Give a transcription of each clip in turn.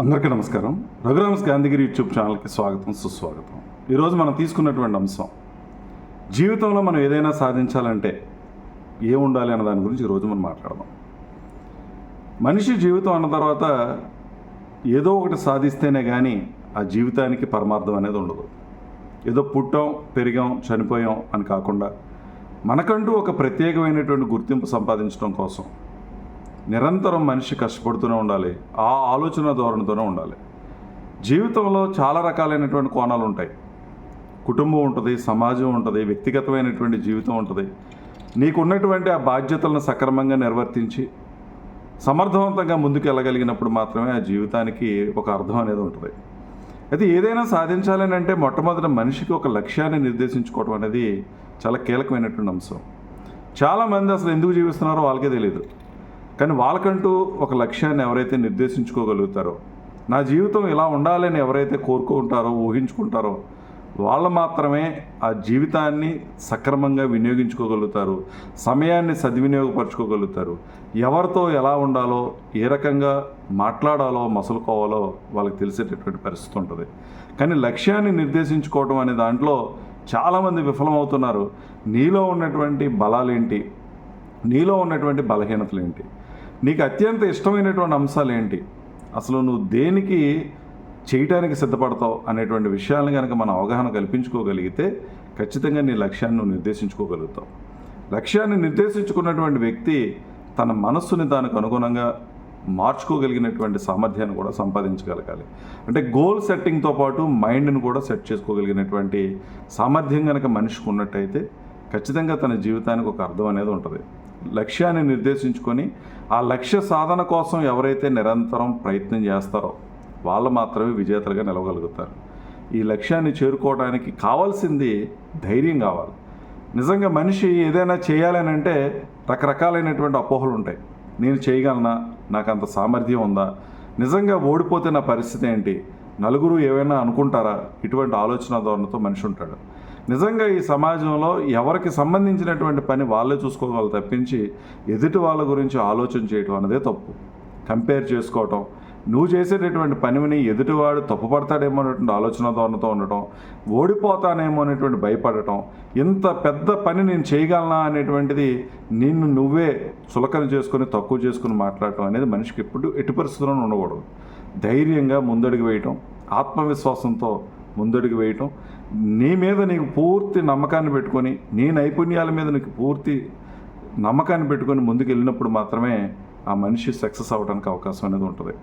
అందరికీ నమస్కారం. రఘురామ్స్ గాంధీగిరి యూట్యూబ్ ఛానల్కి స్వాగతం సుస్వాగతం. ఈరోజు మనం తీసుకున్నటువంటి అంశం జీవితంలో మనం ఏదైనా సాధించాలంటే ఏం ఉండాలి అన్న దాని గురించి ఈరోజు మనం మాట్లాడదాం. మనిషి జీవితం అన్న తర్వాత ఏదో ఒకటి సాధిస్తేనే కానీ ఆ జీవితానికి పరమార్థం అనేది ఉండదు. ఏదో పుట్టాం పెరిగాం చనిపోయాం అని కాకుండా మనకంటూ ఒక ప్రత్యేకమైనటువంటి గుర్తింపు సంపాదించడం కోసం నిరంతరం మనిషి కష్టపడుతూనే ఉండాలి ఆ ఆలోచన ధోరణితోనే ఉండాలి. జీవితంలో చాలా రకాలైనటువంటి కోణాలు ఉంటాయి. కుటుంబం ఉంటుంది సమాజం ఉంటుంది వ్యక్తిగతమైనటువంటి జీవితం ఉంటుంది. నీకున్నటువంటి ఆ బాధ్యతలను సక్రమంగా నిర్వర్తించి సమర్థవంతంగా ముందుకు వెళ్ళగలిగినప్పుడు మాత్రమే ఆ జీవితానికి ఒక అర్థం అనేది ఉంటుంది. అయితే ఏదైనా సాధించాలని అంటే మొట్టమొదట మనిషికి ఒక లక్ష్యాన్ని నిర్దేశించుకోవడం అనేది చాలా కీలకమైనటువంటి అంశం. చాలామంది అసలు ఎందుకు జీవిస్తున్నారో వాళ్ళకే తెలియదు కానీ వాళ్ళకంటూ ఒక లక్ష్యాన్ని ఎవరైతే నిర్దేశించుకోగలుగుతారో నా జీవితం ఇలా ఉండాలని ఎవరైతే కోరుకుంటారో ఊహించుకుంటారో వాళ్ళు మాత్రమే ఆ జీవితాన్ని సక్రమంగా వినియోగించుకోగలుగుతారు సమయాన్ని సద్వినియోగపరచుకోగలుగుతారు. ఎవరితో ఎలా ఉండాలో ఏ రకంగా మాట్లాడాలో మసులుకోవాలో వాళ్ళకి తెలిసేటటువంటి పరిస్థితి ఉంటుంది. కానీ లక్ష్యాన్ని నిర్దేశించుకోవడం అనే దాంట్లో చాలామంది విఫలమవుతున్నారు. నీలో ఉన్నటువంటి బలాలేంటి? నీలో ఉన్నటువంటి బలహీనతలు ఏంటి నీకు అత్యంత ఇష్టమైనటువంటి అంశాలు ఏంటి? అసలు నువ్వు దేనికి చేయటానికి సిద్ధపడతావు అనేటువంటి విషయాలను కనుక మనం అవగాహన కల్పించుకోగలిగితే ఖచ్చితంగా నీ లక్ష్యాన్ని నువ్వు నిర్దేశించుకోగలుగుతావు. లక్ష్యాన్ని నిర్దేశించుకున్నటువంటి వ్యక్తి తన మనస్సుని దానికి అనుగుణంగా మార్చుకోగలిగినటువంటి సామర్థ్యాన్ని కూడా సంపాదించగలగాలి. అంటే గోల్ సెట్టింగ్తో పాటు మైండ్ని కూడా సెట్ చేసుకోగలిగినటువంటి సామర్థ్యం కనుక మనిషికి ఉన్నట్టయితే ఖచ్చితంగా తన జీవితానికి ఒక అర్థం అనేది ఉంటుంది. లక్ష్యాన్ని నిర్దేశించుకొని ఆ లక్ష్య సాధన కోసం ఎవరైతే నిరంతరం ప్రయత్నం చేస్తారో వాళ్ళు మాత్రమే విజేతలుగా నిలవగలుగుతారు. ఈ లక్ష్యాన్ని చేరుకోవడానికి కావాల్సింది ధైర్యం కావాలి. నిజంగా మనిషి ఏదైనా చేయాలని అంటే రకరకాలైనటువంటి అపోహలు ఉంటాయి. నేను చేయగలనా? నాకు అంత సామర్థ్యం ఉందా? నిజంగా ఓడిపోతే నా పరిస్థితి ఏంటి? నలుగురు ఏమైనా అనుకుంటారా? ఇటువంటి ఆలోచన ధోరణితో మనిషి ఉంటాడు. నిజంగా ఈ సమాజంలో ఎవరికి సంబంధించినటువంటి పని వాళ్ళే చూసుకోవాలి తప్పించి ఎదుటి వాళ్ళ గురించి ఆలోచన చేయటం అన్నదే తప్పు. కంపేర్ చేసుకోవటం. నువ్వు చేసేటటువంటి పనిని ఎదుటివాడు తప్పుపడతాడేమో అనేటువంటి ఆలోచన ధోరణతో ఉండటం. ఓడిపోతానేమో అనేటువంటి భయపడటం. ఇంత పెద్ద పని నేను చేయగలనా అనేటువంటిది నిన్ను నువ్వే చులకన చేసుకొని తక్కువ చేసుకుని మాట్లాడటం అనేది మనిషికి ఎప్పుడు ఎట్టి పరిస్థితుల్లో ఉండకూడదు. ధైర్యంగా ముందడుగు వేయటం. ఆత్మవిశ్వాసంతో ముందడుగు వేయటం. నీ మీద నీకు పూర్తి నమ్మకాన్ని పెట్టుకొని నీ నైపుణ్యాల మీద నీకు పూర్తి నమ్మకాన్ని పెట్టుకొని ముందుకు వెళ్ళినప్పుడు మాత్రమే ఆ మనిషి సక్సెస్ అవ్వడానికి అవకాశం అనేది ఉంటుంది.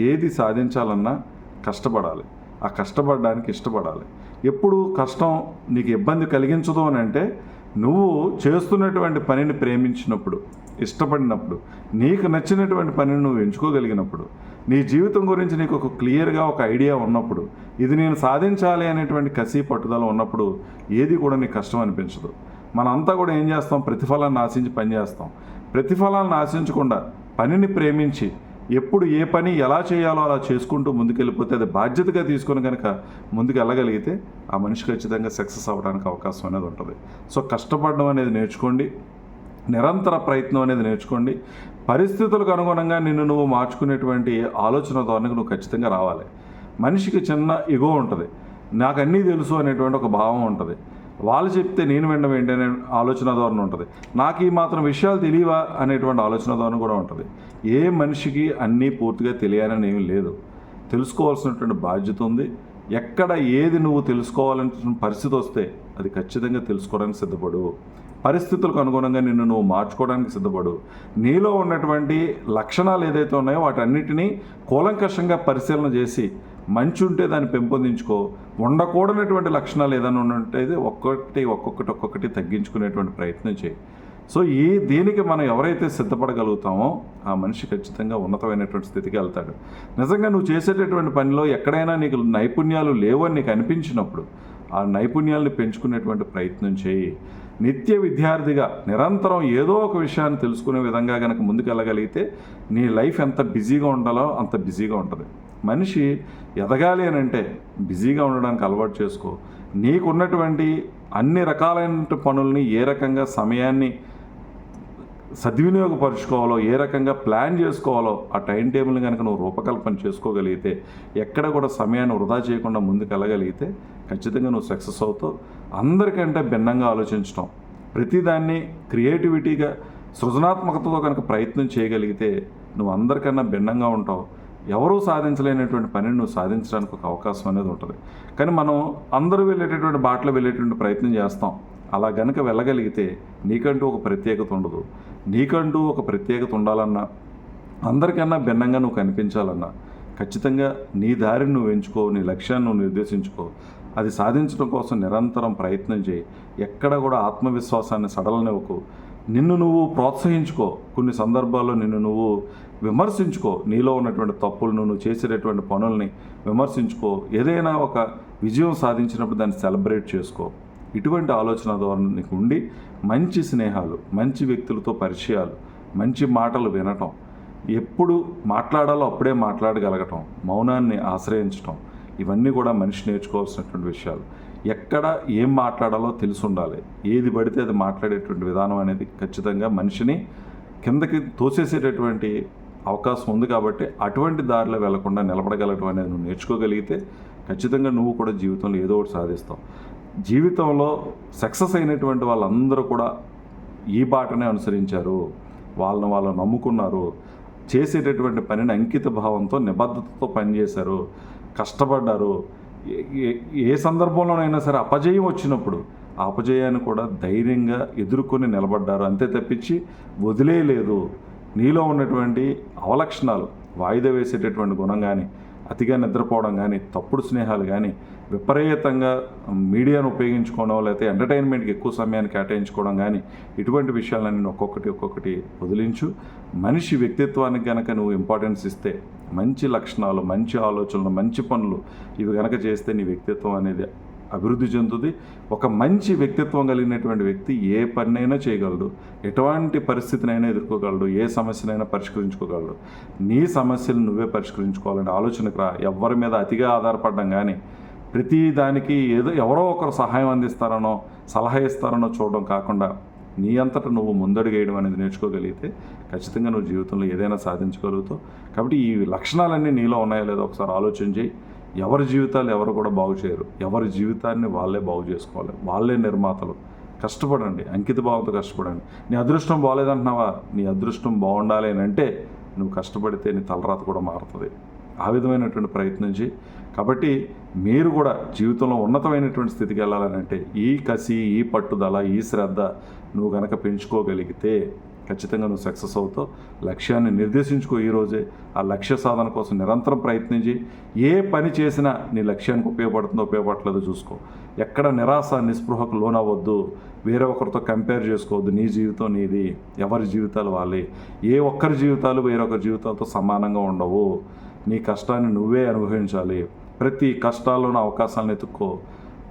ఏది సాధించాలన్నా కష్టపడాలి. ఆ కష్టపడడానికి ఇష్టపడాలి. ఎప్పుడు కష్టం నీకు ఇబ్బంది కలిగించదు అని అంటే నువ్వు చేస్తున్నటువంటి పనిని ప్రేమించినప్పుడు ఇష్టపడినప్పుడు నీకు నచ్చినటువంటి పనిని నువ్వు ఎంచుకోగలిగినప్పుడు నీ జీవితం గురించి నీకు ఒక క్లియర్గా ఒక ఐడియా ఉన్నప్పుడు ఇది నేను సాధించాలి అనేటువంటి కసి పట్టుదల ఉన్నప్పుడు ఏది కూడా నీకు కష్టం అనిపించదు. మనంతా కూడా ఏం చేస్తాం? ప్రతిఫలాన్ని ఆశించి పని చేస్తాం. ప్రతిఫలాలను ఆశించకుండా పనిని ప్రేమించి ఎప్పుడు ఏ పని ఎలా చేయాలో అలా చేసుకుంటూ ముందుకెళ్ళిపోతే అది బాధ్యతగా తీసుకొని కనుక ముందుకు వెళ్ళగలిగితే ఆ మనిషి ఖచ్చితంగా సక్సెస్ అవ్వడానికి అవకాశం అనేది ఉంటుంది. సో కష్టపడడం అనేది నేర్చుకోండి. నిరంతర ప్రయత్నం అనేది నేర్చుకోండి. పరిస్థితులకు అనుగుణంగా నిన్ను నువ్వు మార్చుకునేటువంటి ఆలోచన ధోరణికి నువ్వు ఖచ్చితంగా రావాలి. మనిషికి చిన్న ఇగో ఉంటుంది. నాకు అన్నీ తెలుసు అనేటువంటి ఒక భావం ఉంటుంది. వాళ్ళు చెప్తే నేను వినడం ఏంటి అనే ఆలోచన ధోరణి ఉంటుంది. నాకు ఈ మాత్రం విషయాలు తెలియవా అనేటువంటి ఆలోచన ధోరణి కూడా ఉంటుంది. ఏ మనిషికి అన్నీ పూర్తిగా తెలియాలని ఏమీ లేదు. తెలుసుకోవాల్సినటువంటి బాధ్యత ఉంది. ఎక్కడ ఏది నువ్వు తెలుసుకోవాలనే పరిస్థితి వస్తే అది ఖచ్చితంగా తెలుసుకోవడానికి సిద్ధపడు. పరిస్థితులకు అనుగుణంగా నిన్ను నువ్వు మార్చుకోవడానికి సిద్ధపడు. నీలో ఉన్నటువంటి లక్షణాలు ఏదైతే ఉన్నాయో వాటన్నిటినీ కూలంకషంగా పరిశీలన చేసి మంచి ఉంటే దాన్ని పెంపొందించుకో. ఉండకూడనటువంటి లక్షణాలు ఏదైనా ఉన్నట్టయితే ఒక్కొక్కటి ఒక్కొక్కటి ఒక్కొక్కటి తగ్గించుకునేటువంటి ప్రయత్నం చేయి. సో ఈ దీనికి మనం ఎవరైతే సిద్ధపడగలుగుతామో ఆ మనిషి ఖచ్చితంగా ఉన్నతమైనటువంటి స్థితికి వెళ్తాడు. నిజంగా నువ్వు చేసేటటువంటి పనిలో ఎక్కడైనా నీకు నైపుణ్యాలు లేవు అని నీకు అనిపించినప్పుడు ఆ నైపుణ్యాలను పెంచుకునేటువంటి ప్రయత్నం చేయి. నిత్య విద్యార్థిగా నిరంతరం ఏదో ఒక విషయాన్ని తెలుసుకునే విధంగా కనుక ముందుకెళ్ళగలిగితే నీ లైఫ్ ఎంత బిజీగా ఉండాలో అంత బిజీగా ఉంటుంది. మనిషి ఎదగాలి అని అంటే బిజీగా ఉండడానికి అలవాటు చేసుకో. నీకున్నటువంటి అన్ని రకాలైన పనుల్ని ఏ రకంగా సమయాన్ని సద్వినియోగపరుచుకోవాలో ఏ రకంగా ప్లాన్ చేసుకోవాలో ఆ టైం టేబుల్ని కనుక నువ్వు రూపకల్పన చేసుకోగలిగితే ఎక్కడ కూడా సమయాన్ని వృధా చేయకుండా ముందుకు వెళ్ళగలిగితే ఖచ్చితంగా నువ్వు సక్సెస్ అవుతావు. అందరికంటే భిన్నంగా ఆలోచించడం ప్రతిదాన్ని క్రియేటివిటీగా సృజనాత్మకతతో కనుక ప్రయత్నం చేయగలిగితే నువ్వు అందరికన్నా భిన్నంగా ఉంటావు. ఎవరూ సాధించలేనటువంటి పనిని నువ్వు సాధించడానికి ఒక అవకాశం అనేది ఉంటుంది. కానీ మనం అందరూ వెళ్ళేటటువంటి బాటలో వెళ్ళేటువంటి ప్రయత్నం చేస్తాం. అలా గనుక వెళ్ళగలిగితే నీకంటూ ఒక ప్రత్యేకత ఉండదు. నీకంటూ ఒక ప్రత్యేకత ఉండాలన్నా అందరికన్నా భిన్నంగా నువ్వు కనిపించాలన్నా ఖచ్చితంగా నీ దారిని నువ్వు ఎంచుకో నీ లక్ష్యాన్ని నువ్వు నిర్దేశించుకో. అది సాధించడం కోసం నిరంతరం ప్రయత్నం చేయి. ఎక్కడ కూడా ఆత్మవిశ్వాసాన్ని సడలనివ్వకు. నిన్ను నువ్వు ప్రోత్సహించుకో. కొన్ని సందర్భాల్లో నిన్ను నువ్వు విమర్శించుకో. నీలో ఉన్నటువంటి తప్పులను నువ్వు చేసేటటువంటి పనుల్ని విమర్శించుకో. ఏదైనా ఒక విజయం సాధించినప్పుడు దాన్ని సెలబ్రేట్ చేసుకో. ఇటువంటి ఆలోచన ద్వారా నీకు ఉండి మంచి స్నేహాలు మంచి వ్యక్తులతో పరిచయాలు మంచి మాటలు వినటం. ఎప్పుడు మాట్లాడాలో అప్పుడే మాట్లాడగలగటం మౌనాన్ని ఆశ్రయించటం. ఇవన్నీ కూడా మనిషి నేర్చుకోవాల్సినటువంటి విషయాలు. ఎక్కడ ఏం మాట్లాడాలో తెలిసి ఉండాలి ఏది పడితే అది మాట్లాడేటువంటి విధానం అనేది ఖచ్చితంగా మనిషిని కిందకి తోసేసేటటువంటి అవకాశం ఉంది కాబట్టి అటువంటి దారిలో వెళ్ళకుండా నిలబడగలటం అనేది నువ్వు నేర్చుకోగలిగితే ఖచ్చితంగా నువ్వు కూడా జీవితంలో ఏదో ఒకటి సాధిస్తావు. జీవితంలో సక్సెస్ అయినటువంటి వాళ్ళందరూ కూడా ఈ బాటనే అనుసరించారు. వాళ్ళని వాళ్ళు నమ్ముకున్నారు. చేసేటటువంటి పనిని అంకిత భావంతో నిబద్ధతతో పనిచేశారు. కష్టపడ్డారు. ఏ- సందర్భంలోనైనా సరే అపజయం వచ్చినప్పుడు ఆ అపజయాన్ని కూడా ధైర్యంగా ఎదుర్కొని నిలబడ్డారు. అంతే తప్పించి వదిలేయలేదు. నీలో ఉన్నటువంటి అవలక్షణాలు వాయిదా వేసేటటువంటి గుణం కానీ అతిగా నిద్రపోవడం కానీ తప్పుడు స్నేహాలు కానీ విపరీతంగా మీడియాను ఉపయోగించుకోవడం లేకపోతే ఎంటర్టైన్మెంట్కి ఎక్కువ సమయాన్ని కేటాయించుకోవడం కానీ ఇటువంటి విషయాలన్నీ ఒక్కొక్కటి ఒక్కొక్కటి వదిలించు. మనిషి వ్యక్తిత్వానికి కనుక నువ్వు ఇంపార్టెన్స్ ఇస్తే మంచి లక్షణాలు మంచి ఆలోచనలు మంచి పనులు ఇవి కనుక చేస్తే నీ వ్యక్తిత్వం అనేది అభివృద్ధి చెందుతుంది. ఒక మంచి వ్యక్తిత్వం కలిగినటువంటి వ్యక్తి ఏ పనినైనా చేయగలడు. ఎటువంటి పరిస్థితినైనా ఎదుర్కోగలడు. ఏ సమస్యనైనా పరిష్కరించుకోగలడు. నీ సమస్యలు నువ్వే పరిష్కరించుకోవాలనే ఆలోచనకు రా. ఎవరి మీద అతిగా ఆధారపడడం కానీ ప్రతి దానికి ఏదో ఎవరో ఒకరు సహాయం అందిస్తారనో సలహా ఇస్తారనో చూడడం కాకుండా నీ అంతటా నువ్వు ముందడుగేయడం అనేది నేర్చుకోగలిగితే ఖచ్చితంగా నువ్వు జీవితంలో ఏదైనా సాధించగలుగుతావు. కాబట్టి ఈ లక్షణాలన్నీ నీలో ఉన్నాయో లేదో ఒకసారి ఆలోచన చేయి. ఎవరి జీవితాలు ఎవరు కూడా బాగు చేయరు. ఎవరి జీవితాన్ని వాళ్ళే బాగు చేసుకోవాలి. వాళ్ళే నిర్మాతలు. కష్టపడండి. అంకిత భావంతో కష్టపడండి. నీ అదృష్టం బాగాలేదంటున్నావా నీ అదృష్టం బాగుండాలి అని అంటే నువ్వు కష్టపడితే నీ తలరాత కూడా మారుతుంది. ఆ విధమైనటువంటి ప్రయత్నం చేయి. కాబట్టి మీరు కూడా జీవితంలో ఉన్నతమైనటువంటి స్థితికి వెళ్ళాలని అంటే ఈ కసి ఈ పట్టుదల ఈ శ్రద్ధ నువ్వు కనుక పెంచుకోగలిగితే ఖచ్చితంగా నువ్వు సక్సెస్ అవుతావు. లక్ష్యాన్ని నిర్దేశించుకో ఈరోజే ఆ లక్ష్య సాధన కోసం నిరంతరం ప్రయత్నించి ఏ పని చేసినా నీ లక్ష్యానికి ఉపయోగపడుతుందో ఉపయోగపడలేదో చూసుకో. ఎక్కడ నిరాశ నిస్పృహకు లోనవ్వద్దు. వేరే ఒకరితో కంపేర్ చేసుకోవద్దు. నీ జీవితం నీది. ఎవరి జీవితాలు వాళ్ళే ఏ ఒక్కరి జీవితాలు వేరొకరి జీవితాలతో సమానంగా ఉండవు. నీ కష్టాన్ని నువ్వే అనుభవించాలి. ప్రతి కష్టాల్లోనూ అవకాశాలను వెతుక్కో.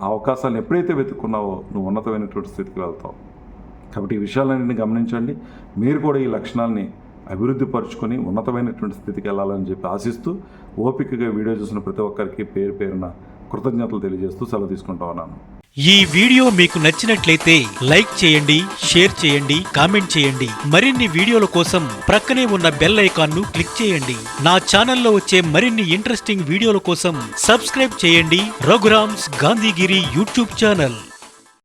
ఆ అవకాశాలను ఎప్పుడైతే వెతుక్కున్నావో నువ్వు ఉన్నతమైనటువంటి స్థితికి వెళ్తావు. కాబట్టి ఈ విషయాలన్నింటినీ గమనించండి. మీరు కూడా ఈ లక్షణాలని అభివృద్ధి పరుచుకొని ఉన్నతమైనటువంటి స్థితికి వెళ్ళాలని చెప్పి ఆశిస్తూ ఓపికగా వీడియో చూసిన ప్రతి ఒక్కరికి పేరు పేరున కృతజ్ఞతలు తెలియజేస్తూ సెలవు తీసుకుంటా ఉన్నాను. ఈ వీడియో మీకు నచ్చినట్లయితే లైక్ చేయండి షేర్ చేయండి కామెంట్ చేయండి. మరిన్ని వీడియోల కోసం ప్రక్కనే ఉన్న బెల్ ఐకాన్ను క్లిక్ చేయండి. నా ఛానల్లో వచ్చే మరిన్ని ఇంట్రెస్టింగ్ వీడియోల కోసం సబ్స్క్రైబ్ చేయండి. Raghuram's Gandhigiri YouTube channel.